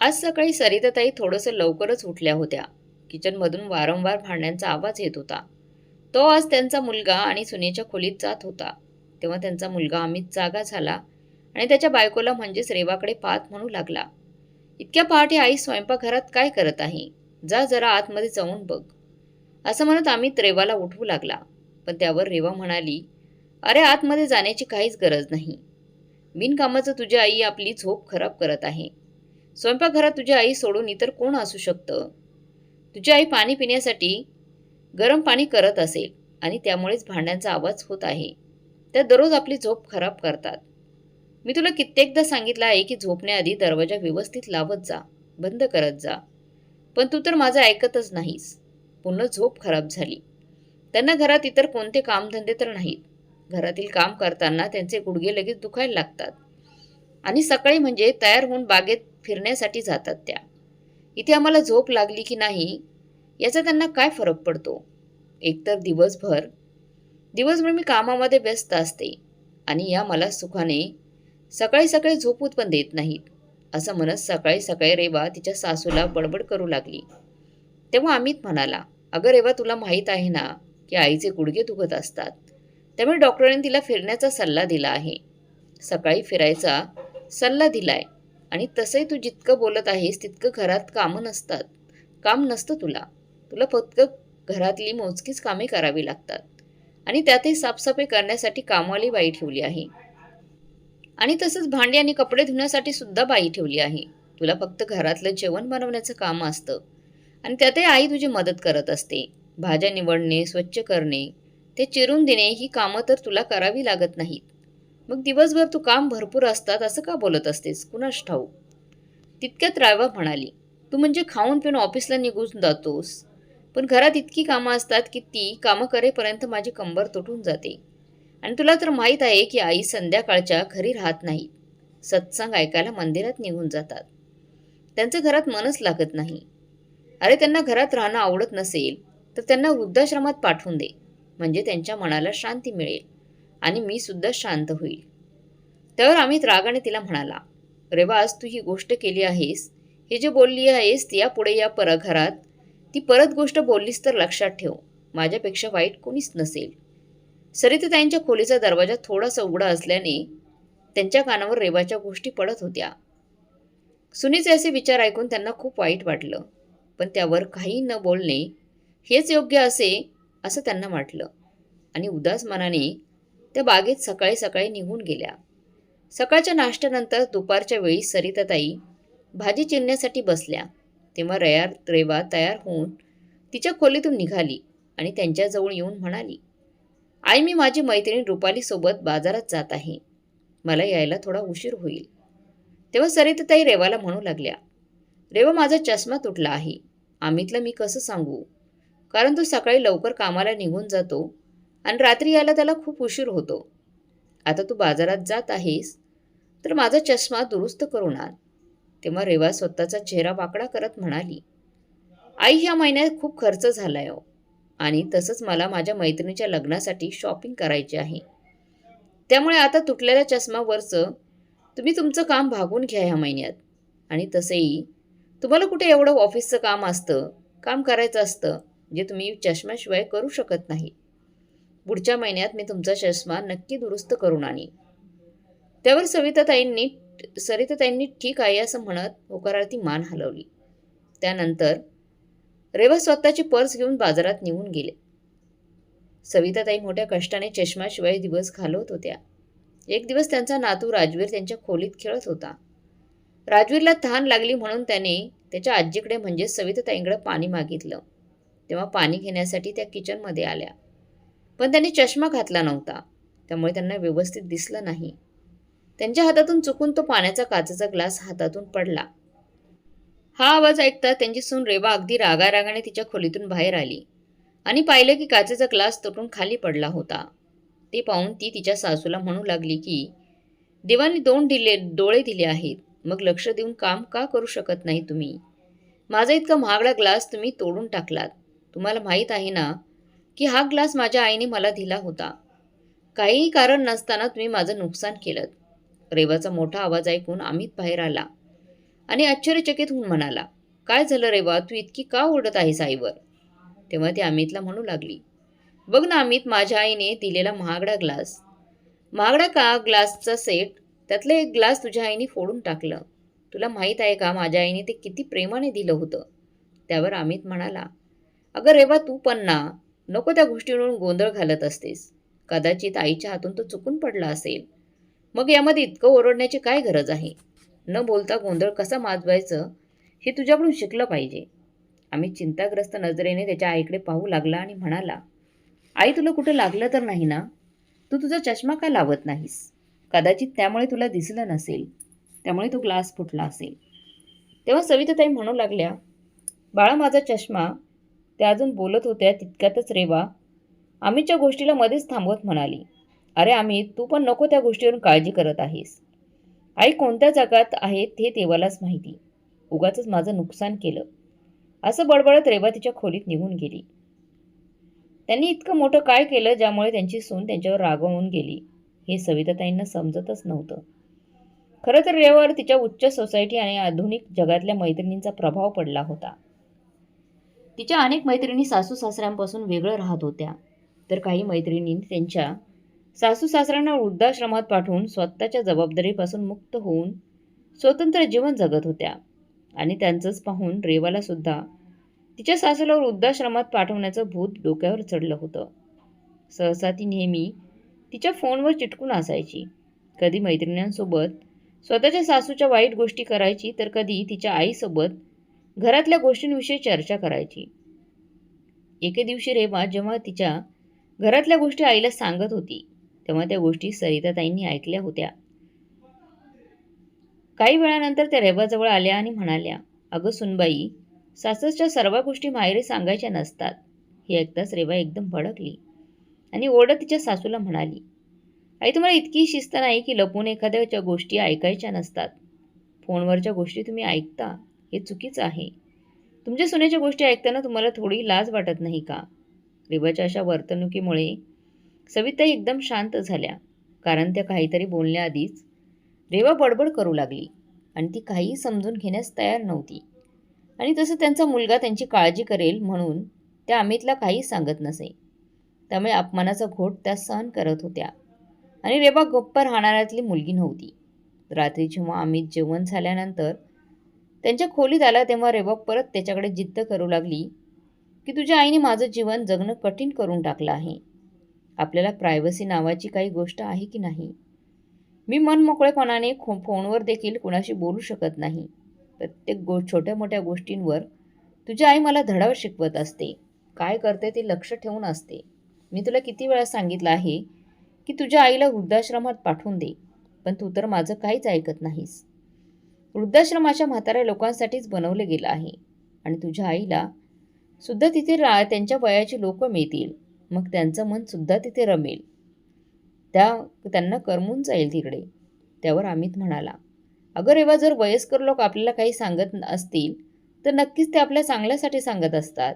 आज सकाळी सरिताताई थोडंसं लवकरच उठल्या होत्या. किचनमधून वारंवार भांड्यांचा आवाज येत होता. तो आज त्यांचा मुलगा आणि सुनेच्या खोलीत जात होता. तेव्हा त्यांचा मुलगा अमित जागा झाला आणि त्याच्या बायकोला म्हणजेच रेवाकडे पाहत म्हणू लागला इतक्या पहाटे आई स्वयंपाकघरात काय करत आहे? जा जरा आतमध्ये जाऊन बघ. असं म्हणत अमित रेवाला उठवू लागला. पण त्यावर रेवा म्हणाली अरे आतमध्ये जाण्याची काहीच गरज नाही. बिनकामाचं तुझी आई आपली झोप खराब करत आहे. स्वयंपाकघरात तुझी आई सोडून इतर कोण असू शकतं? तुझी आई पाणी पिण्यासाठी गरम पाणी करत असेल आणि त्यामुळेच भांड्यांचा आवाज होत आहे. त्या दररोज आपली झोप खराब करतात. मी तुला कित्येकदा सांगितलं आहे की झोपण्याआधी दरवाजा व्यवस्थित लावत जा बंद करत जा. पण तू तर माझं ऐकतच नाहीस. पुन्हा झोप खराब झाली. त्यांना घरात इतर कोणते कामधंदे तर नाहीत. घरातील काम करताना त्यांचे गुडघे लगेच दुखायला लागतात. आणि सकाळी म्हणजे तयार होऊन बागेत फिरण्यासाठी जातात त्या. इथे आम्हाला झोप लागली की नाही याचा त्यांना काय फरक पडतो? एकतर दिवसभर दिवसभर मी कामामध्ये व्यस्त असते आणि या मला सुखाने सकाळी सकाळी झोपूत पण देत नाहीत. असं म्हणत सकाळी सकाळी रेवा तिच्या सासूला बडबड करू लागली. तेव्हा अमित म्हणाला अगं रेवा तुला माहीत आहे ना की आईचे गुडघे दुखत असतात. त्यामुळे डॉक्टरांनी तिला फिरण्याचा सल्ला दिला आहे. सकाळी फिरायचा सल्ला दिलाय. आणि तसंही तू जितकं बोलत आहेस तितकं घरात कामं नसतात. काम नसतं तुला. तुला फक्त घरातली मोजकीच कामे करावी लागतात. आणि त्यातही साफसफाई करण्यासाठी कामवाली बाई ठेवली आहे. आणि तसंच भांडी आणि कपडे धुण्यासाठी सुद्धा बाई ठेवली आहे. तुला फक्त घरातलं जेवण बनवण्याचं काम असतं. आणि त्यातही आई तुझी मदत करत असते. भाज्या निवडणे स्वच्छ करणे ते चिरून देणे ही कामं तर तुला करावी लागत नाहीत. मग दिवसभर तू काम भरपूर असतात असं का बोलत असतेस? कुणास ठाऊ तितक्यात रायवा म्हणाली तू म्हणजे खाऊन पिऊन ऑफिसला निघून जातोस. पण घरात इतकी कामं असतात की ती कामं करेपर्यंत माझी कंबर तुटून जाते. आणि तुला तर माहीत आहे की आई संध्याकाळच्या घरी राहत नाही. सत्संग ऐकायला मंदिरात निघून जातात. त्यांचं घरात मनच लागत नाही. अरे त्यांना घरात राहणं आवडत नसेल तर त्यांना वृद्धाश्रमात पाठवून दे. म्हणजे त्यांच्या मनाला शांती मिळेल. आणि मी सुद्धा शांत होईल. त्यावर अमित रागाने तिला म्हणाला रेवा आज तू ही गोष्ट केली आहेस. हे जे बोलली आहेस यापुढे या परघरात. ती परत गोष्ट बोललीस तर लक्षात ठेव. माझ्यापेक्षा वाईट कोणीच नसेल. सरिताताईंच्या खोलीचा दरवाजा थोडासा उघडा असल्याने त्यांच्या कानावर रेवाच्या गोष्टी पडत होत्या. सुनीचे असे विचार ऐकून त्यांना खूप वाईट वाटलं पण त्यावर काही न बोलणे हेच योग्य असे असं त्यांना वाटलं. आणि उदास मनाने त्या बागेत सकाळी सकाळी निघून गेल्या. सकाळच्या नाश्त्यानंतर दुपारच्या वेळी सरिताताई भाजी चिरण्यासाठी बसल्या. तेव्हा रया रेवा तयार होऊन तिच्या खोलीतून निघाली आणि त्यांच्याजवळ येऊन म्हणाली आई मी माझी मैत्रीण रुपालीसोबत बाजारात जात आहे. मला यायला थोडा उशीर होईल. तेव्हा सरिताताई रेवाला म्हणू लागल्या रेवा माझा चष्मा तुटला आहे. अमितला मी कसं सांगू? कारण तो सकाळी लवकर कामाला निघून जातो आणि रात्री यायला त्याला खूप उशीर होतो. आता तू बाजारात जात आहेस तर माझा चष्मा दुरुस्त करून आण. तेव्हा रेवा स्वतःचा चेहरा वाकडा करत म्हणाली आई ह्या महिन्यात खूप खर्च झालाय हो. आणि तसंच मला माझ्या मैत्रिणीच्या लग्नासाठी शॉपिंग करायची आहे. त्यामुळे आता तुटलेल्या चष्मावरचं तुम्ही तुमचं काम भागून घ्या ह्या महिन्यात. आणि तसंही तुम्हाला कुठे एवढं ऑफिसचं काम असतं काम करायचं असतं जे तुम्ही चष्म्याशिवाय करू शकत नाही. पुढच्या महिन्यात मी तुमचा चष्मा नक्की दुरुस्त करून आणीन. त्यावर सविताताईंनी सरिताताईंनी ठीक आहे असं म्हणत होकारार्थी मान हलवली. त्यानंतर रेवा स्वतःची पर्स घेऊन बाजारात निघून गेले. सविताताई मोठ्या कष्टाने चष्माशिवाय दिवस घालवत होत्या. एक दिवस त्यांचा नातू राजवीर त्यांच्या खोलीत खेळत होता. राजवीरला तहान लागली म्हणून त्याने त्याच्या आजीकडे म्हणजे सविताताईंकडे पाणी मागितलं. तेव्हा पाणी घेण्यासाठी त्या किचनमध्ये आल्या. पण त्यांनी चष्मा घातला नव्हता. त्यामुळे त्यांना व्यवस्थित दिसलं नाही. त्यांच्या हातातून चुकून तो पाण्याचा काचेचा ग्लास हातातून पडला. हा आवाज ऐकता त्यांची सून रेवा अगदी रागारागाने तिच्या खोलीतून बाहेर आली आणि पाहिलं की काचेचा ग्लास तुटून खाली पडला होता. ते पाहून ती तिच्या सासूला म्हणू लागली की देवाने दोन दिले डोळे दिले आहेत. मग लक्ष देऊन काम का करू शकत नाही तुम्ही? माझा इतका महागडा ग्लास तुम्ही तोडून टाकलात. तुम्हाला माहीत आहे ना की हा ग्लास माझ्या आईने मला दिला होता. काहीही कारण नसताना तुम्ही माझं नुकसान केलं. रेवाचा मोठा आवाज ऐकून अमित बाहेर आला आणि आश्चर्यचकित होऊन म्हणाला काय झालं रेवा? तू इतकी का ओरडत आहेस आईवर? तेव्हा ती अमितला म्हणू लागली बघ ना अमित माझ्या आईने दिलेला महागडा ग्लास. महागडा का ग्लासचा सेट? त्यातलं एक ग्लास तुझ्या आईने फोडून टाकलं. तुला माहीत आहे का माझ्या आईने ते किती प्रेमाने दिलं होतं? त्यावर अमित म्हणाला अगं रेवा तू पण ना. नको त्या गोष्टीवरून गोंधळ घालत असतेस. कदाचित आईच्या हातून तो चुकून पडला असेल. मग यामध्ये इतकं ओरडण्याची काय गरज आहे? न बोलता गोंधळ कसा माजवायचं? हे तुझ्याकडून शिकलं पाहिजे. आम्ही चिंताग्रस्त नजरेने त्याच्या आईकडे पाहू लागला आणि म्हणाला आई तुला कुठं लागलं तर नाही ना? तू तुझा चष्मा का लावत नाहीस? कदाचित त्यामुळे तुला दिसलं नसेल. त्यामुळे तो ग्लास फुटला असेल. तेव्हा सविताताई म्हणू लागल्या बाळा माझा चष्मा त्या अजून बोलत होत्या तितक्यातच रेवा आम्हीच्या गोष्टीला मध्येच थांबवत म्हणाली. अरे आम्ही तू पण नको त्या गोष्टीवरून काळजी करत आहेस. आई कोणत्या जगात आहेत हे देवालाच माहिती. उगाच माझं नुकसान केलं. असं बडबडत रेवा तिच्या खोलीत निघून गेली. त्यांनी इतकं मोठं काय केलं ज्यामुळे त्यांची सून त्यांच्यावर रागवून गेली हे सविताताईंना समजतच नव्हतं. खरं तर रेवावर तिच्या उच्च सोसायटी आणि आधुनिक जगातल्या मैत्रिणींचा प्रभाव पडला होता. तिच्या अनेक मैत्रिणी सासू सासऱ्यांपासून वेगळं राहत होत्या. तर काही मैत्रिणी त्यांच्या सासू सासऱ्यांना वृद्धाश्रमात पाठवून स्वतःच्या जबाबदारीपासून मुक्त होऊन स्वतंत्र जीवन जगत होत्या. आणि त्यांचंच पाहून रेवाला सुद्धा तिच्या सासूला वृद्धाश्रमात पाठवण्याचं भूत डोक्यावर चढलं होतं. सहसा ती नेहमी तिच्या फोनवर चिटकून असायची. कधी मैत्रिणींसोबत स्वतःच्या सासूच्या वाईट गोष्टी करायची तर कधी तिच्या आईसोबत घरातल्या गोष्टींविषयी चर्चा करायची. एके दिवशी रेवा जेव्हा तिच्या घरातल्या गोष्टी आईला सांगत होती तेव्हा त्या गोष्टी सरिताताईंनी ऐकल्या होत्या. काही वेळानंतर त्या रेवाजवळ आल्या आणि म्हणाल्या अगं सुनबाई सासरच्या सर्व गोष्टी माहेरी सांगायच्या नसतात. हे ऐकताच रेवा एकदम भडकली आणि ओरडत तिच्या सासूला म्हणाली आई तुम्हाला इतकी शिस्त नाही की लपून एखाद्याच्या गोष्टी ऐकायच्या नसतात. फोनवरच्या गोष्टी तुम्ही ऐकता. हे चुकीचं आहे. तुमच्या सुनेच्या गोष्टी ऐकताना तुम्हाला थोडी लाज वाटत नाही का? रेवाच्या अशा वर्तणुकीमुळे सविताई एकदम शांत झाल्या. कारण त्या काहीतरी बोलण्याआधीच रेवा बडबड करू लागली आणि ती काहीही समजून घेण्यास तयार नव्हती. आणि तसं त्यांचा मुलगा त्यांची काळजी करेल म्हणून त्या अमितला काही सांगत नसे. त्यामुळे अपमानाचा घोट त्या सहन करत होत्या. आणि रेबा गप्प राहणाऱ्यातली मुलगी नव्हती. रात्री जेव्हा अमित जेवण झाल्यानंतर त्यांच्या खोलीत आला तेव्हा रेबा परत त्याच्याकडे जिद्द करू लागली की तुझ्या आईने माझं जीवन जगणं कठीण करून टाकलं आहे. आपल्याला प्रायव्हसी नावाची काही गोष्ट आहे की नाही? मी मनमोकळेपणाने खो फोनवर देखील कुणाशी बोलू शकत नाही. प्रत्येक गो छोट्या मोठ्या गोष्टींवर तुझी आई मला धडाव शिकवत असते. काय करते ते लक्ष ठेवून असते. मी तुला किती वेळा सांगितलं आहे की तुझ्या आईला वृद्धाश्रमात पाठवून दे पण तू तर माझं काहीच ऐकत नाहीस. वृद्धाश्रमाच्या म्हाताऱ्या लोकांसाठीच बनवलं गेलं आहे. आणि तुझ्या आईला सुद्धा तिथे रा त्यांच्या वयाची लोक मिळतील. मग त्यांचं मन सुद्धा तिथे रमेल. त्या त्यांना करमून जाईल तिकडे त्यावर अमित म्हणाला. अगं रेवा जर वयस्कर लोक आपल्याला काही सांगत असतील तर नक्कीच ते आपल्या चांगल्यासाठी सांगत असतात.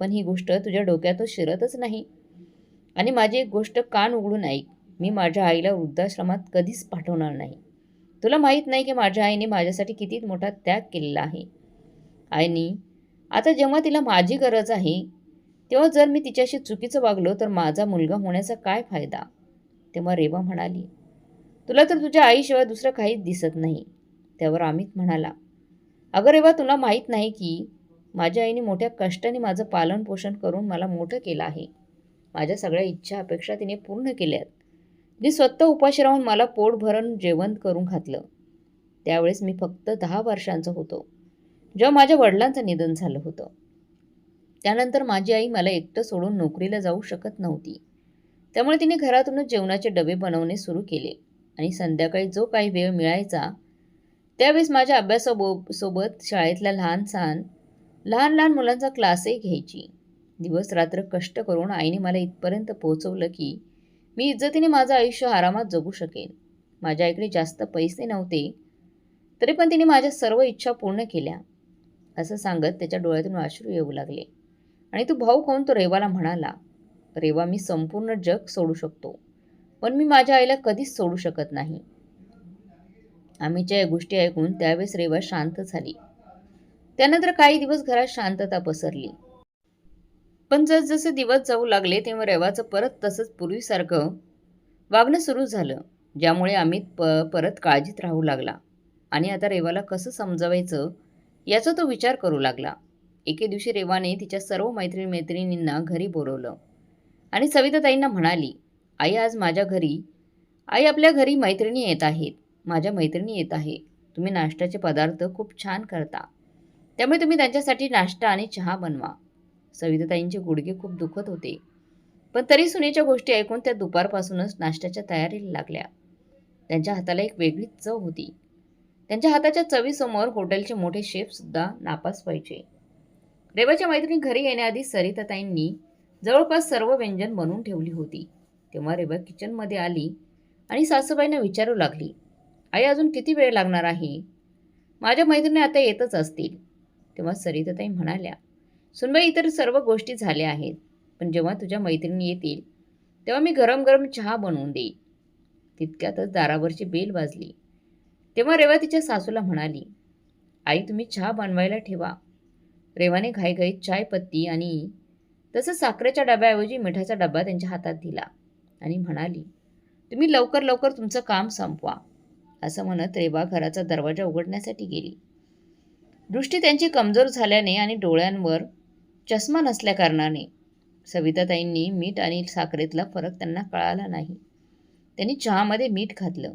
पण ही गोष्ट तुझ्या डोक्यातून शिरतच नाही. आणि माझी एक गोष्ट कान उघडून ऐक. मी माझ्या आईला वृद्धाश्रमात कधीच पाठवणार नाही. तुला माहीत नाही की माझ्या आईने माझ्यासाठी किती मोठा त्याग केलेला आहे. आईनी आता जेव्हा तिला माझी गरज आहे तेव्हा जर मी तिच्याशी चुकीचं वागलो तर माझा मुलगा होण्याचा काय फायदा? तेव्हा रेवा म्हणाली तुला तर तुझ्या आईशिवाय दुसरं काहीच दिसत नाही. त्यावर अमित म्हणाला अगं रेवा तुला माहीत नाही की माझ्या आईने मोठ्या कष्टाने माझं पालनपोषण करून मला मोठं केलं आहे. माझ्या सगळ्या इच्छा अपेक्षा तिने पूर्ण केल्यात. तिने स्वतः उपाशी राहून मला पोट भरून जेवण करून घातलं. त्यावेळेस मी फक्त दहा वर्षांचं होतो जेव्हा माझ्या वडिलांचं निधन झालं होतं. त्यानंतर माझी आई मला एकटं सोडून नोकरीला जाऊ शकत नव्हती. त्यामुळे तिने घरातूनच जेवणाचे डबे बनवणे सुरू केले आणि संध्याकाळी जो काही वेळ मिळायचा त्यावेळेस माझ्या अभ्यासाबो सोबत शाळेतल्या लहान सहान लहान लहान मुलांचा क्लासही घ्यायची. दिवस रात्र कष्ट करून आईने मला इथपर्यंत पोहोचवलं की मी इज्जतीने माझं आयुष्य आरामात जगू शकेन. माझ्याकडे जास्त पैसे नव्हते तरी पण तिने माझ्या सर्व इच्छा पूर्ण केल्या. असं सांगत त्याच्या डोळ्यातून अश्रू येऊ लागले. आणि तो भाऊ खाऊन तो रेवाला म्हणाला रेवा मी संपूर्ण जग सोडू शकतो पण मी माझ्या आईला कधीच सोडू शकत नाही. आम्हीच्या या गोष्टी ऐकून त्यावेळेस रेवा शांत झाली. त्यानंतर काही दिवस घरात शांतता पसरली. पण जसजसे दिवस जाऊ लागले तेव्हा रेवाचं परत तसंच पूर्वीसारखं वागणं सुरू झालं ज्यामुळे अमित प परत काळजीत राहू लागला. आणि आता रेवाला कसं समजवायचं याचा तो विचार करू लागला. एके दिवशी रेवाने तिच्या सर्व मैत्रिणी मैत्रिणींना घरी बोलवलं. आणि सविताताईंना म्हणाली आई आज माझ्या घरी आई आपल्या घरी मैत्रिणी येत आहेत. माझ्या मैत्रिणी येत आहे. तुम्ही नाश्त्याचे पदार्थ खूप छान करता. त्यामुळे तुम्ही त्यांच्यासाठी नाश्ता आणि चहा बनवा. सविताताईंचे गुडघे खूप दुखत होते. पण तरी सुनेच्या गोष्टी ऐकून त्या दुपारपासूनच नाश्त्याच्या तयारीला लागल्या. त्यांच्या हाताला एक वेगळीच चव होती. त्यांच्या हाताच्या चवीसमोर हॉटेलचे मोठे शेफसुद्धा नापास व्हायचे. रेवाच्या मैत्रिणी घरी येण्याआधी सरिताताईंनी जवळपास सर्व व्यंजन बनवून ठेवली होती. तेव्हा रेवा किचनमध्ये आली आणि सासूबाईंना विचारू लागली आई अजून किती वेळ लागणार आहे? माझ्या मैत्रिणी आता येतच असतील. तेव्हा सरिताताई म्हणाल्या सुनबाई इतर सर्व गोष्टी झाल्या आहेत. पण जेव्हा तुझ्या मैत्रिणी येतील तेव्हा मी गरम गरम चहा बनवून देईन. तितक्यातच दारावरची बेल वाजली. तेव्हा रेवा तिच्या सासूला म्हणाली आई तुम्ही चहा बनवायला ठेवा. रेवाने घाईघाईत चायपत्ती आणि तसंच साखरेच्या डब्याऐवजी मिठाचा डबा त्यांच्या हातात दिला आणि म्हणाली तुम्ही लवकर लवकर तुमचं काम संपवा असं म्हणत रेवा घराचा दरवाजा उघडण्यासाठी गेली. दृष्टी त्यांची कमजोर झाल्याने आणि डोळ्यांवर चष्मा नसल्याकारणाने सविताताईंनी मीठ आणि साखरेतला फरक त्यांना कळाला नाही. त्यांनी चहामध्ये मीठ घातलं.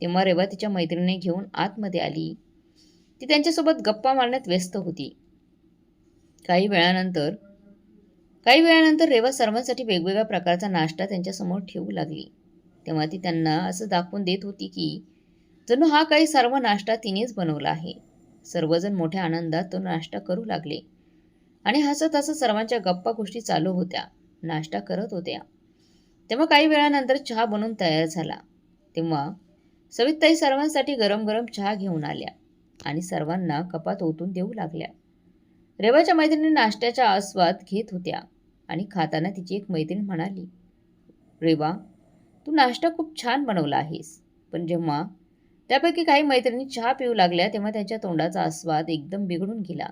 तेव्हा रेवा तिच्या मैत्रिणीने घेऊन आतमध्ये आली. ती त्यांच्यासोबत गप्पा मारण्यात व्यस्त होती. काही वेळानंतर काही वेळानंतर रेवा सर्वांसाठी वेगवेगळ्या प्रकारचा नाश्ता त्यांच्यासमोर ठेवू लागली. तेव्हा ती त्यांना असं दाखवून देत होती की जणू हा काही सर्व नाश्ता तिनेच बनवला आहे. सर्वजण मोठ्या आनंदात तो नाश्ता करू लागले. आणि हसत हसत सर्वांच्या गप्पा गोष्टी चालू होत्या. नाश्ता करत होत्या. तेव्हा काही वेळानंतर चहा बनवून तयार झाला. तेव्हा सविताई सर्वांसाठी गरम गरम चहा घेऊन आल्या आणि सर्वांना कपात ओतून देऊ लागल्या. रेवाच्या मैत्रिणी नाश्त्याचा आस्वाद घेत होत्या आणि खाताना तिची एक मैत्रीण म्हणाली रेवा तू नाश्ता खूप छान बनवला आहेस. पण जेव्हा त्यापैकी काही मैत्रिणी चहा पिऊ लागल्या तेव्हा त्यांच्या तोंडाचा आस्वाद एकदम बिघडून गेला.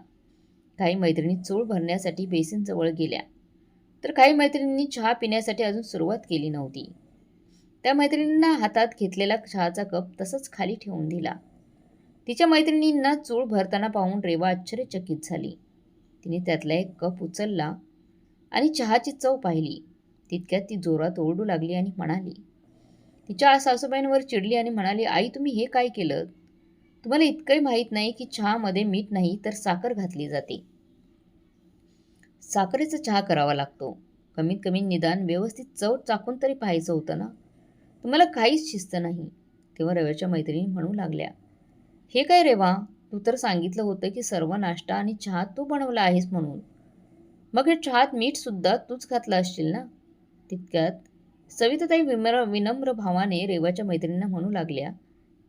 काही मैत्रिणी चूळ भरण्यासाठी बेसिनजवळ गेल्या. तर काही मैत्रिणींनी चहा पिण्यासाठी अजून सुरुवात केली नव्हती. त्या मैत्रिणींना हातात घेतलेला चहाचा कप तसंच खाली ठेवून दिला. तिच्या मैत्रिणींना चूळ भरताना पाहून रेवा आश्चर्यचकित झाली. तिने त्यातला एक कप उचलला आणि चहाची चव पाहिली. तितक्यात ती जोरात ओरडू लागली आणि म्हणाली तिच्या सासूबाईंवर चिडली आणि म्हणाली आई तुम्ही हे काय केलं? तुम्हाला इतकंही माहीत नाही की चहामध्ये मीठ नाही तर साखर घातली जाते. साखरेचा चहा करावा लागतो. कमीत कमी निदान व्यवस्थित चव चाकून तरी पाहायचं होतं ना? तुम्हाला काहीच शिस्त नाही तेव्हा रव्याच्या मैत्रिणी म्हणू लागल्या. हे काय रेवा? तू तर सांगितलं होतं की सर्व नाश्ता आणि चहा तू बनवला आहेस म्हणून. मग हे चहात मीठसुद्धा तूच घातलं असशील ना? तितक्यात सविताताई विमर विनम्र भावाने रेवाच्या मैत्रिणींना म्हणू लागल्या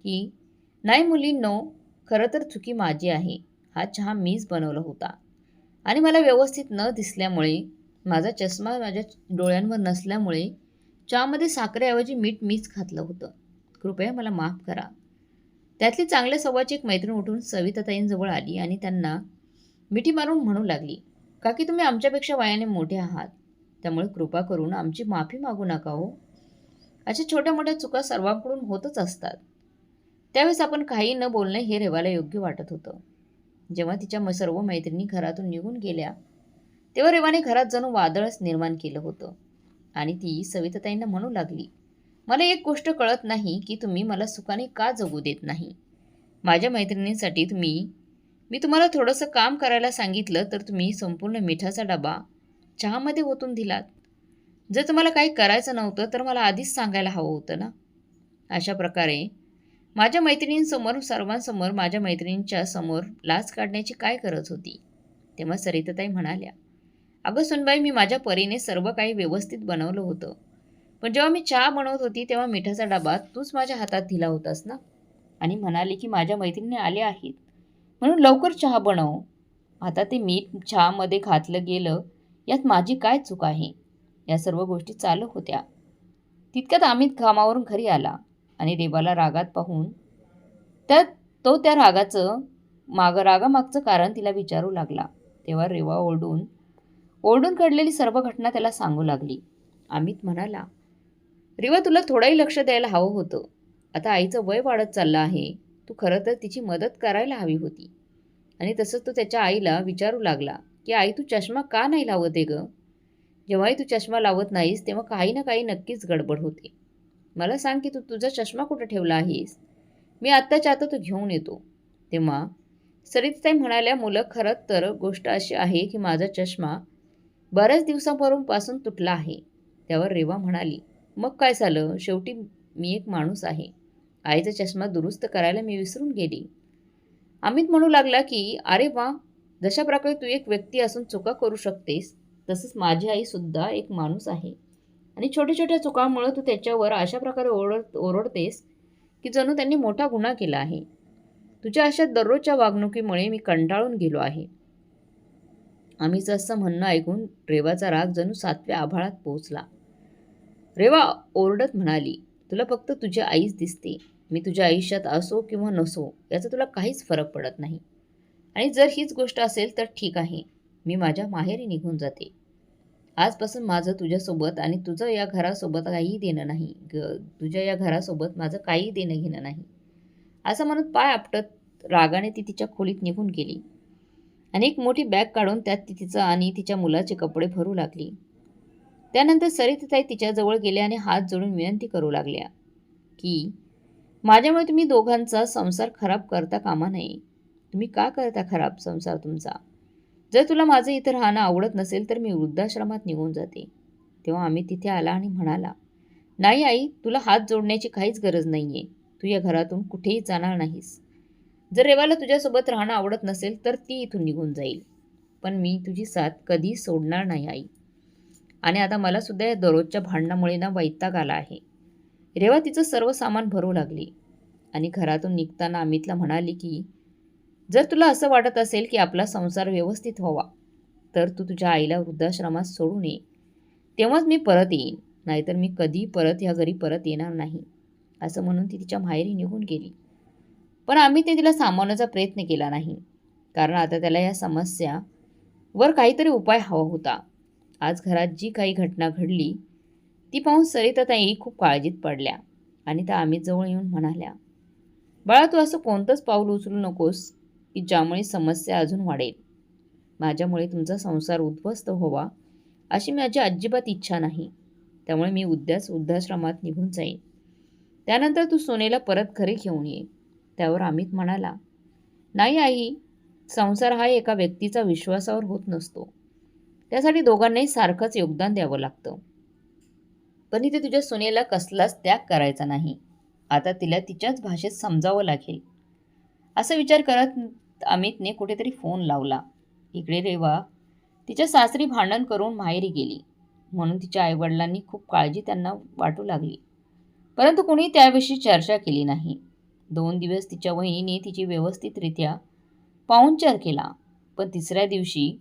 की नाही मुलींनो खरं तर चुकी माझी आहे. हा चहा मीच बनवला होता. आणि मला व्यवस्थित न दिसल्यामुळे माझा चष्मा माझ्या डोळ्यांवर नसल्यामुळे चहामध्ये साखरेऐवजी मीठ मीच घातलं होतं. कृपया मला माफ करा. त्यातली चांगल्या सव्वाची एक मैत्रीण उठून सविताताईंजवळ आली आणि त्यांना मिठी मारून म्हणू लागली काकी तुम्ही आमच्यापेक्षा वयाने मोठे आहात. त्यामुळे कृपा करून आमची माफी मागू नका हो. अशा छोट्या मोठ्या चुका सर्वांकडून होतच असतात. त्यावेळेस आपण काही न बोलणं हे रेवाला योग्य वाटत होतं. जेव्हा तिच्या म सर्व मैत्रिणी घरातून निघून गेल्या तेव्हा रेवाने घरात जणू वादळच निर्माण केलं होतं. आणि ती सविताताईंना म्हणू लागली मला एक गोष्ट कळत नाही की तुम्ही मला सुखाने का जगू देत नाही? माझ्या मैत्रिणींसाठी तुम्ही मी तुम्हाला थोडंसं काम करायला सांगितलं तर तुम्ही संपूर्ण मिठाचा डबा चहामध्ये ओतून दिलात. जर तुम्हाला काही करायचं नव्हतं तर मला आधीच सांगायला हवं होतं ना? अशा प्रकारे माझ्या मैत्रिणींसमोर सर्वांसमोर माझ्या मैत्रिणींच्या समोर लाच काढण्याची काय गरज होती? तेव्हा सरिताताई म्हणाल्या अगं सुनबाई मी माझ्या परीने सर्व काही व्यवस्थित बनवलं होतं. पण जेव्हा मी चहा बनवत होती तेव्हा मिठाचा डबा तूच माझ्या हातात दिला होतास ना? आणि म्हणाले की माझ्या मैत्रिणी आल्या आहेत. म्हणून लवकर चहा बनव. आता ते मीठ चहामध्ये घातलं गेलं यात माझी काय चूक आहे? या सर्व गोष्टी चालू होत्या. तितक्यात अमित कामावरून घरी आला. आणि रेवाला रागात पाहून तर तो त्या रागाचं माग रागामागचं कारण तिला विचारू लागला. तेव्हा रेवा ओरडून ओरडून घडलेली सर्व घटना त्याला सांगू लागली. अमित म्हणाला रेवा तुला थोडंही लक्ष द्यायला हवं होतं. आता आईचं वय वाढत चाललं आहे. तू खरं तर तिची मदत करायला हवी होती. आणि तसंच तो त्याच्या आईला विचारू लागला की आई तू चष्मा का नाही लावत आहे गं? जेव्हाही तू चष्मा लावत नाहीस तेव्हा काही ना काही नक्कीच गडबड होते. मला सांग की तू तुझा चष्मा कुठं ठेवला आहेस? मी आत्ताच्या आता तो घेऊन येतो. तेव्हा सरिताई म्हणाल्या मुलं खरंच तर गोष्ट अशी आहे की माझा चष्मा बऱ्याच दिवसांवरून पासून तुटला आहे. त्यावर रेवा म्हणाली मग काय झालं? शेवटी मी एक माणूस आहे. आईचा चष्मा दुरुस्त करायला मी विसरून गेली. अमित म्हणू लागला की अरे वा जशा प्रकारे तू एक व्यक्ती असून चुका करू शकतेस तसंच माझी आईसुद्धा एक माणूस आहे. आणि छोट्या छोट्या चुकांमुळे तू त्याच्यावर अशा प्रकारे ओरड ओरडतेस की जणू त्यांनी मोठा गुन्हा केला आहे. तुझ्या अशा दररोजच्या वागणुकीमुळे मी कंटाळून गेलो आहे. आम्हीचं असं म्हणणं ऐकून रेवाचा राग जणू सातव्या आभाळात पोहोचला. रेवा ओरडत म्हणाली तुला फक्त तुझी आईच दिसते. मी तुझ्या आयुष्यात असो किंवा नसो याचा तुला काहीच फरक पडत नाही. आणि जर हीच गोष्ट असेल तर ठीक आहे. मी माझ्या माहेरी निघून जाते. आजपासून माझं तुझ्यासोबत आणि तुझं या घरासोबत काहीही देणं नाही. ग तुझ्या या घरासोबत माझं काही देणं घेणं नाही. असं म्हणत पाय आपटत रागाने ती तिच्या खोलीत निघून गेली. आणि एक मोठी बॅग काढून त्यात ती तिचं आणि तिच्या मुलाचे कपडे भरू लागली. त्यानंतर सरिताई तिच्याजवळ गेल्या आणि हात जोडून विनंती करू लागल्या की माझ्यामुळे तुम्ही दोघांचा संसार खराब करता कामा नये. तुम्ही का करता खराब संसार तुमचा? जर तुला माझं इथं राहणं आवडत नसेल तर मी वृद्धाश्रमात निघून जाते. तेव्हा आम्ही तिथे आला आणि म्हणाला नाही आई तुला हात जोडण्याची काहीच गरज नाही आहे तू या घरातून कुठेही जाणार नाहीस. जर रेवाला तुझ्यासोबत राहणं आवडत नसेल तर ती इथून निघून जाईल. पण मी तुझी साथ कधी सोडणार नाही आई. आणि आता मला सुद्धा या दररोजच्या भांडणामुळे ना वैताग आला आहे. रेवा तिचं सर्व सामान भरू लागली. आणि घरातून निघताना अमितला म्हणाली की जर तुला असं वाटत असेल की आपला संसार व्यवस्थित व्हावा तर तू तुझ्या आईला वृद्धाश्रमात सोडून ये तेव्हाच मी परत येईन नाहीतर मी कधी परत ह्या घरी परत येणार नाही असं म्हणून ती तिच्या माहेरी निघून गेली. पण आम्ही ते तिला सामावण्याचा प्रयत्न केला नाही कारण आता त्याला या समस्या वर काहीतरी उपाय हवा होता. आज घरात जी काही घटना घडली ती पाहून सरिताताई खूप काळजीत पडल्या आणि त्या आम्ही जवळ येऊन म्हणाल्या बाळा तू असं कोणतंच पाऊल उचलू नकोस. की ज्यामुळे समस्या अजून वाढेल. माझ्यामुळे तुमचा संसार उद्ध्वस्त व्हावा अशी माझी अजिबात इच्छा नाही. त्यामुळे मी उद्याच वृद्धाश्रमात निघून जाईन. त्यानंतर तू सोनेला परत घरी घेऊन ये. त्यावर अमित म्हणाला नाही आई संसार हा एका व्यक्तीचा विश्वासावर होत नसतो. त्यासाठी दोघांनाही सारखंच योगदान द्यावं लागतं. पण इथे तुझ्या सुनेला कसलाच त्याग करायचा नाही. आता तिला तिच्याच भाषेत समजावं लागेल. असा विचार करत अमितने कुठेतरी फोन लावला. इकडे रेवा तिच्या सासरी भांडण करून माहेरी गेली. म्हणून तिच्या आईवडिलांनी खूप काळजी त्यांना वाटू लागली. परंतु कुणी त्याविषयी चर्चा केली नाही. दोन दिवस तिच्या वहिनीने तिची व्यवस्थितरित्या पाहुणचार केला. पण तिसऱ्या दिवशी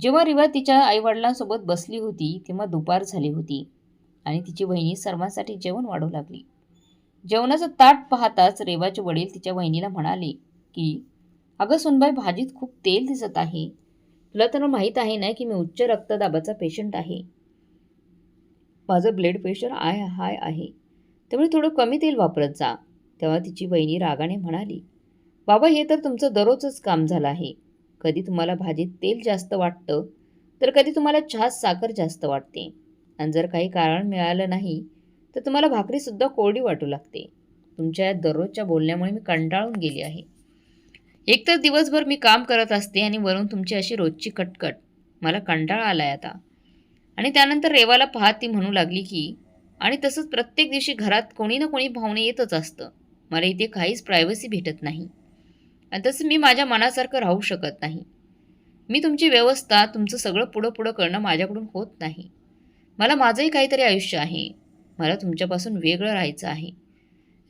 जेव्हा रिवा तिच्या आईवडिलांसोबत बसली होती तेव्हा दुपार झाली होती आणि तिची बहिणी सर्वांसाठी जेवण वाढू लागली. जेवणाचं ताट पाहताच रेवाचे वडील तिच्या वहिनीला म्हणाले की अगं सुनबाई भाजीत खूप तेल दिसत आहे. तुला तर माहीत आहे ना की मी उच्च रक्तदाबाचा पेशंट आहे. माझं ब्लड प्रेशर आय हाय आहे. त्यामुळे थोडं कमी तेल वापरत जा. तेव्हा तिची बहिणी रागाने म्हणाली बाबा हे तर तुमचं दररोजच काम झालं आहे. कधी तुम्हाला भाजीत तेल जास्त वाटतं तर कधी तुम्हाला चहात साखर जास्त वाटते. आणि जर काही कारण मिळालं नाही तर तुम्हाला भाकरीसुद्धा कोरडी वाटू लागते. तुमच्या या दररोजच्या बोलण्यामुळे मी कंटाळून गेली आहे. एकतर दिवसभर मी काम करत असते आणि वरून तुमची अशी रोजची कटकट. मला कंटाळा आला आहे आता. आणि त्यानंतर रेवाला पाहत ती म्हणू लागली की आणि तसंच प्रत्येक दिवशी घरात कोणी ना कोणी पाहुणे येतच असतं. मला इथे काहीच प्रायव्हसी भेटत नाही. आणि तसं मी माझ्या मनासारखं राहू शकत नाही. मी तुमची व्यवस्था तुमचं सगळं पुढं पुढं करणं माझ्याकडून होत नाही. मला माझंही काहीतरी आयुष्य आहे. मला तुमच्यापासून वेगळं राहायचं आहे.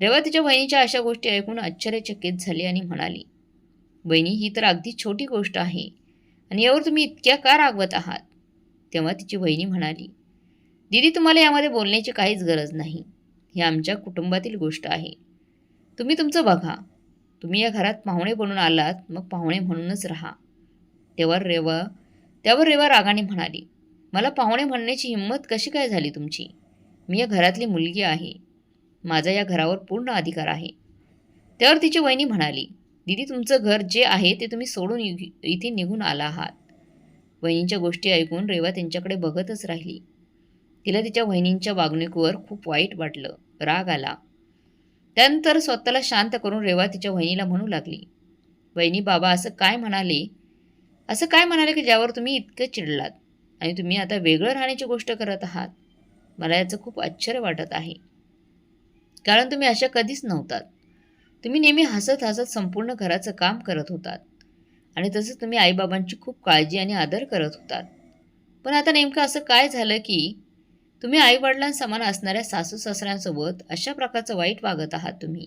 रेवा तिच्या बहिणीच्या अशा गोष्टी ऐकून आश्चर्यचकित झाली आणि म्हणाली बहिणी ही तर अगदी छोटी गोष्ट आहे आणि यावर तुम्ही इतक्या का रागवत आहात? तेव्हा तिची बहिणी म्हणाली दीदी तुम्हाला यामध्ये बोलण्याची काहीच गरज नाही. ही आमच्या कुटुंबातील गोष्ट आहे. तुम्ही तुमचं बघा. तुम्ही या घरात पाहुणे बनून आलात मग पाहुणे म्हणूनच राहा. तेव्हा रेवा त्यावर रेवा रागाने म्हणाली मला पाहुणे म्हणण्याची हिंमत कशी काय झाली तुमची? मी या घरातली मुलगी आहे. माझा या घरावर पूर्ण अधिकार आहे. त्यावर तिची वहिनी म्हणाली दीदी तुमचं घर जे आहे ते तुम्ही सोडून इथे निघून आला आहात. वहिनींच्या गोष्टी ऐकून रेवा त्यांच्याकडे बघतच राहिली. तिला तिच्या वहिनींच्या वागणुकीवर खूप वाईट वाटलं. राग आला. त्यानंतर स्वतःला शांत करून रेवा तिच्या वहिनीला म्हणू लागली वहिनी बाबा असं काय म्हणाले? असं काय म्हणाले की ज्यावर तुम्ही इतकं चिडलात आणि तुम्ही आता वेगळं राहण्याची गोष्ट करत आहात? मला याचं खूप आश्चर्य वाटत आहे. कारण तुम्ही अशा कधीच नव्हतात. तुम्ही नेहमी हसत हसत संपूर्ण घराचं काम करत होतात. आणि तसंच तुम्ही आईबाबांची खूप काळजी आणि आदर करत होतात. पण आता नेमकं असं काय झालं की तुम्ही आईवडिलांसमान असणाऱ्या सासू सासऱ्यांसोबत अशा प्रकारचं वाईट वागत आहात तुम्ही?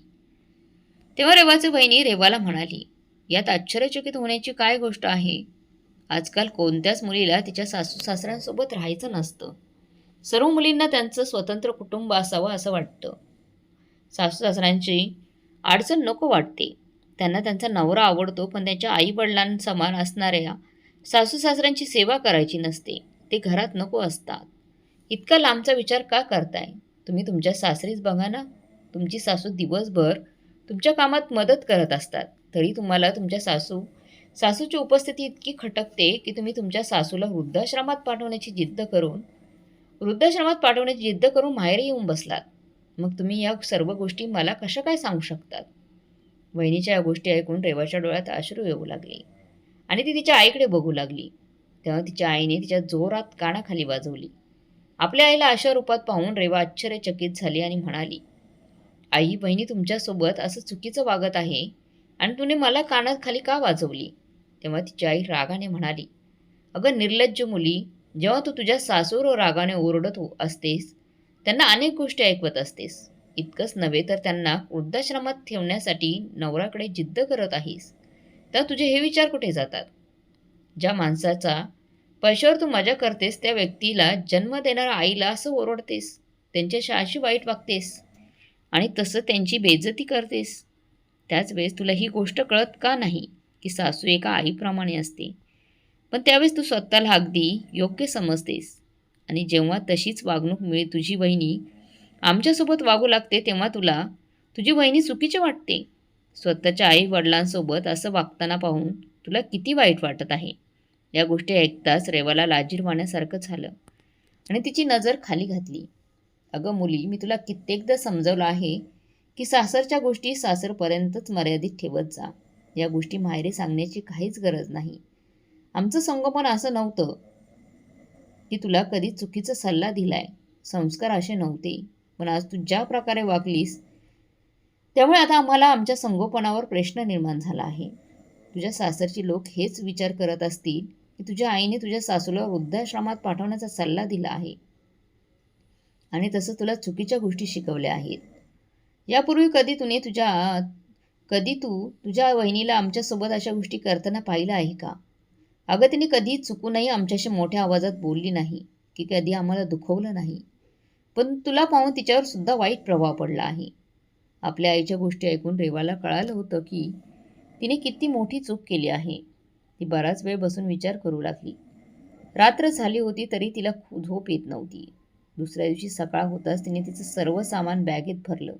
तेव्हा रेवाची बहिणी रेवाला म्हणाली यात आश्चर्यचकित होण्याची काय गोष्ट आहे? आजकाल कोणत्याच मुलीला तिच्या सासू सासऱ्यांसोबत राहायचं नसतं. सर्व मुलींना त्यांचं स्वतंत्र कुटुंब असावं असं वाटतं. सासू सासऱ्यांची अडचण नको वाटते. त्यांना त्यांचा नवरा आवडतो पण त्यांच्या आईवडिलांसमान असणाऱ्या सासू सासऱ्यांची सेवा करायची नसते. ते घरात नको असतात. इतका लांबचा विचार का करताय? तुम्ही तुमच्या सासरीच बघा ना. तुमची सासू दिवसभर तुमच्या कामात मदत करत असतात. तरी तुम्हाला तुमच्या सासू सासूची उपस्थिती इतकी खटकते की तुम्ही तुमच्या सासूला वृद्धाश्रमात पाठवण्याची जिद्द करून वृद्धाश्रमात पाठवण्याची जिद्द करून माहेरी येऊन बसलात. मग तुम्ही या सर्व गोष्टी मला कशा काय सांगू शकतात? वहिनीच्या या गोष्टी ऐकून रेवाच्या डोळ्यात अश्रू येऊ लागले. आणि ती तिच्या आईकडे बघू लागली. तेव्हा तिच्या आईने तिच्या जोरात कानाखाली वाजवली. आपल्या आईला अशा रूपात पाहून रेवा आश्चर्यचकित झाली आणि म्हणाली आई बहिणी तुमच्यासोबत असं चुकीचं वागत आहे आणि तुने मला कानात खाली का वाजवली? तेव्हा तिची आई रागाने म्हणाली अगं निर्लज्ज मुली जेव्हा तू तुझ्या सासूवर रागाने ओरडत हो- असतेस त्यांना अनेक गोष्टी ऐकवत असतेस. इतकंच नव्हे तर त्यांना वृद्धाश्रमात ठेवण्यासाठी नवराकडे जिद्द करत आहेस. तर तुझे हे विचार कुठे जातात? ज्या माणसाचा पैशावर तू मजा करतेस त्या व्यक्तीला जन्म देणाऱ्या आईला असं ओरडतेस त्यांच्याशी अशी वाईट वागतेस आणि तसं त्यांची बेइज्जती करतेस. त्याच वेळेस तुला ही गोष्ट कळत का नाही की सासू एका आईप्रमाणे असते? पण त्यावेळेस तू स्वतःला अगदी योग्य समजतेस. आणि जेव्हा तशीच वागणूक मिळेल तुझी वहिनी आमच्यासोबत वागू लागते तेव्हा तुला तुझी वहिनी चुकीची वाटते. स्वतःच्या आई वडिलांसोबत असं वागताना पाहून तुला किती वाईट वाटत आहे. या गोष्टी ऐकताच रेवाला लाजीरवाण्यासारखं झालं. आणि तिची नजर खाली घातली. अगं मुली मी तुला कित्येकदा समजवलं आहे की सासरच्या गोष्टी सासरपर्यंतच मर्यादित ठेवत जा. या गोष्टी माहेरी सांगण्याची काहीच गरज नाही. आमचं संगोपन असं नव्हतं की तुला कधी चुकीचा सल्ला दिलाय. संस्कार असे नव्हते. पण आज तू ज्या प्रकारे वागलीस त्यामुळे आता आम्हाला आमच्या संगोपनावर प्रश्न निर्माण झाला आहे. तुझ्या सासरची लोक हेच विचार करत असतील की तुझ्या आईने तुझ्या सासूला वृद्धाश्रमात पाठवण्याचा सल्ला दिला आहे. आणि तसं तुला चुकीच्या गोष्टी शिकवल्या आहेत. यापूर्वी कधी तुने तुझ्या कधी तू तुझ्या वहिनीला आमच्यासोबत अशा गोष्टी करताना पाहिलं आहे का? अगं तिने कधी चुकूनही आमच्याशी मोठ्या आवाजात बोलली नाही की कधी आम्हाला दुखवलं नाही. पण तुला पाहून तिच्यावर सुद्धा वाईट प्रभाव पडला आहे. आपल्या आईच्या गोष्टी ऐकून रेवाला कळालं होतं की तिने किती मोठी चूक केली आहे. ती बराच वेळ बसून विचार करू लागली. रात्र झाली होती तरी तिला खू- झोप येत नव्हती. दुसऱ्या दिवशी सकाळ होताच तिने तिचं सर्व सामान बॅगेत भरलं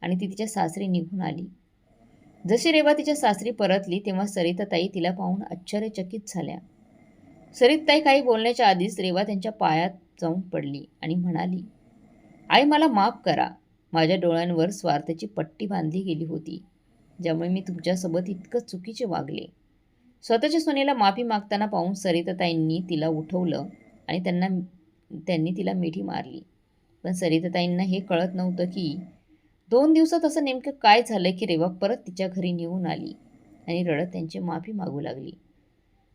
आणि ती तिच्या सासरी निघून आली. जशी रेवा तिच्या सासरी परतली तेव्हा सरिताताई तिला पाहून आश्चर्यचकित झाल्या. सरिताताई काही बोलण्याच्या आधीच रेवा त्यांच्या पायात जाऊन पडली आणि म्हणाली आई मला माफ करा. माझ्या डोळ्यांवर स्वार्थाची पट्टी बांधली गेली होती ज्यामुळे मी तुमच्यासोबत इतकं चुकीचे वागले. स्वतःच्या सोनेला माफी मागताना पाहून सरिताताईंनी तिला उठवलं आणि त्यांना त्यांनी तिला मिठी मारली. पण सरिताताईंना हे कळत नव्हतं की दोन दिवसात असं नेमकं काय झालं की रेवा परत तिच्या घरी निघून आली? आणि रडत त्यांची माफी मागू लागली.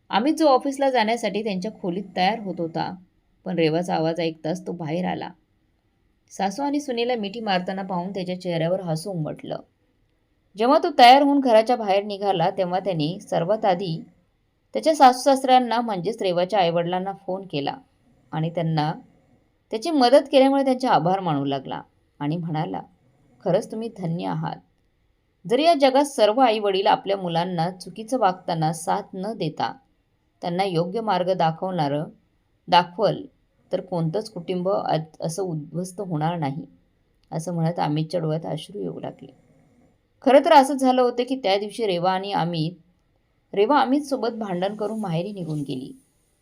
आम्ही जो ऑफिसला जाण्यासाठी त्यांच्या खोलीत तयार होत होता पण रेवाचा आवाज ऐकताच तो बाहेर आला. सासू आणि सुनीला मिठी मारताना पाहून त्याच्या चेहऱ्यावर हसू उमटलं. जेव्हा तो तयार होऊन घराच्या बाहेर निघाला तेव्हा त्याने सर्वात आधी त्याच्या सासू सासऱ्यांना म्हणजेच रेवाच्या आईवडिलांना फोन केला आणि त्यांना त्याची मदत केल्यामुळे त्यांचे आभार मानू लागला आणि म्हणाला खरंच तुम्ही धन्य आहात. जर या जगात सर्व आईवडील आपल्या मुलांना चुकीचं वागताना साथ न देता त्यांना योग्य मार्ग दाखवणारं दाखवल तर कोणतंच कुटुंब असं उद्ध्वस्त होणार नाही असं म्हणत अमितच्या डोळ्यात अश्रू येऊ लागले. खरं तर असं झालं होतं की त्या दिवशी रेवा आणि अमित रेवा अमितसोबत भांडण करून माहेरी निघून गेली.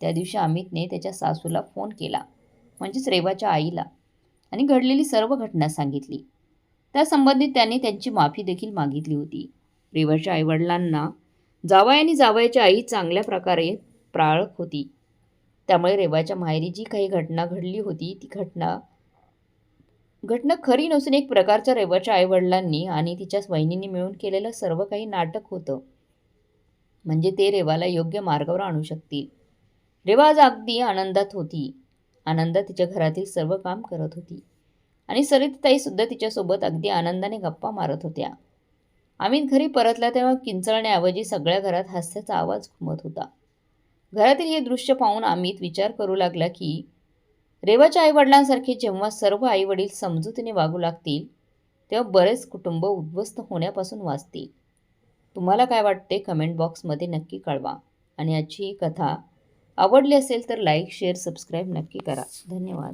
त्या दिवशी अमितने त्याच्या सासूला फोन केला म्हणजेच रेवाच्या आईला आणि घडलेली सर्व घटना सांगितली. त्यासंबंधित त्यांनी त्यांची माफी देखील मागितली होती. रेवाच्या आईवडिलांना जावई आणि जावयाची आई चांगल्या प्रकारे प्राळक होती. त्यामुळे रेवाच्या माहेरी जी काही घटना घडली होती ती घटना घटना खरी नसून एक प्रकारच्या रेवाच्या आईवडिलांनी आणि तिच्या वहिनींनी मिळून केलेलं सर्व काही नाटक होतं. म्हणजे ते रेवाला योग्य मार्गावर आणू शकतील. रेवा आज अगदी आनंदात होती. आनंदात तिच्या घरातील सर्व काम करत होती. आणि सरिताईसुद्धा तिच्यासोबत अगदी आनंदाने गप्पा मारत होत्या. अमित घरी परतला तेव्हा किंचळण्याऐवजी सगळ्या घरात हास्याचा आवाज घुमत होता. घरातील हे दृश्य पाहून अमित विचार करू लागला की रेवाच्या आईवडिलांसारखे जेव्हा सर्व आईवडील समजुतीने वागू लागतील तेव्हा बरेच कुटुंब उद्ध्वस्त होण्यापासून वाचतील. तुम्हाला काय वाटते कमेंट बॉक्समध्ये नक्की कळवा आणि आजची ही कथा आवडली असेल तर लाईक शेअर सबस्क्राईब नक्की करा. धन्यवाद.